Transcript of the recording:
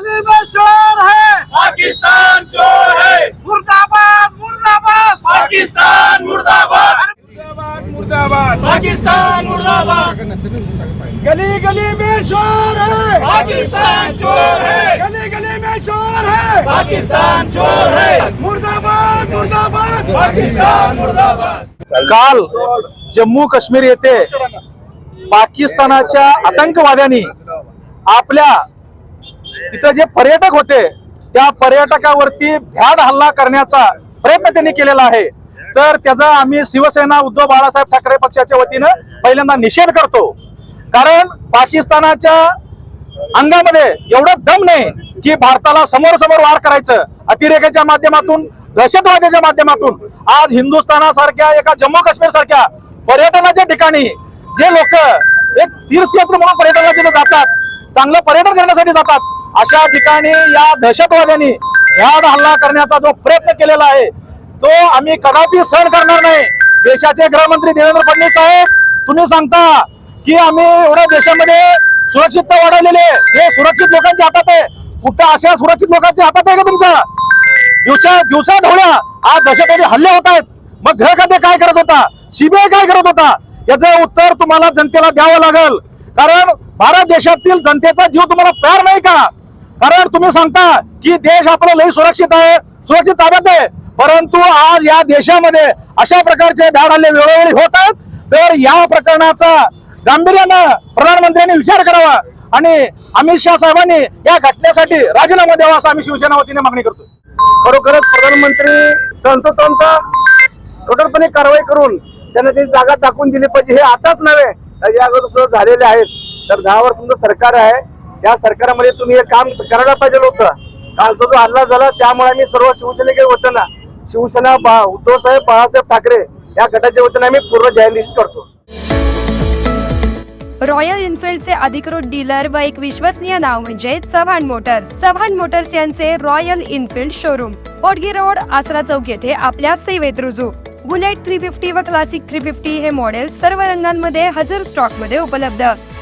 गली में शोर है। पाकिस्तान चोर है। मुर्दाबाद मुर्दाबाद। पाकिस्तान मुर्दाबाद। मुर्दाबाद मुर्दाबाद। पाकिस्तान मुर्दाबाद। गली गली में शोर है। पाकिस्तान चोर है। गली गली में शोर है। पाकिस्तान चोर है। मुर्दाबाद मुर्दाबाद। पाकिस्तान मुर्दाबाद। काल जम्मू काश्मीर येथे पाकिस्तानाच्या आतंकवाद्यांनी आपल्या तिथं जे पर्यटक होते त्या पर्यटकावरती भ्याड हल्ला करण्याचा प्रयत्न त्यांनी केलेला आहे. तर त्याचा आम्ही शिवसेना उद्धव बाळासाहेब ठाकरे पक्षाच्या वतीनं पहिल्यांदा निषेध करतो. कारण पाकिस्तानाच्या अंगामध्ये एवढं दम नाही की भारताला समोर समोर वार करायचं. अतिरेकाच्या माध्यमातून दहशतवादाच्या माध्यमातून. आज हिंदुस्थानासारख्या एका जम्मू काश्मीर सारख्या पर्यटनाच्या ठिकाणी जे लोक एक तीर्थयात्र म्हणून पर्यटनाला तिथे जातात चांगलं पर्यटन करण्यासाठी जातात अशा ठिकाणी या दहशतवाद्यांनी भ्याड हल्ला करण्याचा जो प्रयत्न केलेला आहे तो आम्ही कदापि सहन करणार नाही. देशाचे गृहमंत्री देवेंद्र फडणवीस साहेब तुम्ही सांगता की आम्ही एवढ्या देशामध्ये सुरक्षितता वाढवलेली आहे. हे सुरक्षित लोकांच्या हातात आहे. कुठं अशा सुरक्षित लोकांच्या हातात आहे का तुमच्या दिवसा दिवसा ढवळ्या आज दहशतवादी हल्ले होत आहेत. मग गृह खाते काय करत होता? सीबीआय काय करत होता? याचं उत्तर तुम्हाला जनतेला द्यावं लागेल. कारण भारत देशातील जनतेचा जीव तुम्हाला प्यार नाही का? कारण तुम्ही सांगता की देश आपला लई सुरक्षित आहे सुरक्षित ताब्यात आहे. परंतु आज या देशामध्ये अशा प्रकारचे धाड हल्ले वेळोवेळी होत आहेत. तर या प्रकरणाचा गांभीर्यानं प्रधानमंत्र्यांनी विचार करावा आणि अमित शहा साहेबांनी या घटनेसाठी राजीनामा द्यावा असं आम्ही शिवसेना वतीने मागणी करतो खरोखरच प्रधानमंत्री तंतोतंत कठोरपणे कारवाई करून त्यांना ती जागा दाखवून दिली पाहिजे हे आताच नव्हे या अगोदर सुद्धा झालेले आहेत. तर दहा वर्ष तुमचं सरकार आहे त्या सरकारमध्ये तुम्ही हे काम करायला पाहिजे होतं. कालचा जो हल्ला झाला त्यामुळे आम्ही सर्व शिवसेनेकडे वतीनं शिवसेना बा- उद्धव साहेब बाळासाहेब ठाकरे या गटाच्या वतीने आम्ही पूर्ण जाहीर करतो. रॉयल इन्फिल्डचे अधिकृत डीलर व एक विश्वसनीय नाव म्हणजे चव्हाण मोटर्स. चव्हाण मोटर्स यांचे रॉयल इन्फिल्ड शोरूम पोटगी रोड आसरा चौक येथे आपल्या सेवेत रुजू. बुलेट थ्री फिफ्टी व क्लासिक थ्री फिफ्टी हे मॉडेल सर्व रंगांमध्ये हजर स्टॉकमध्ये उपलब्ध.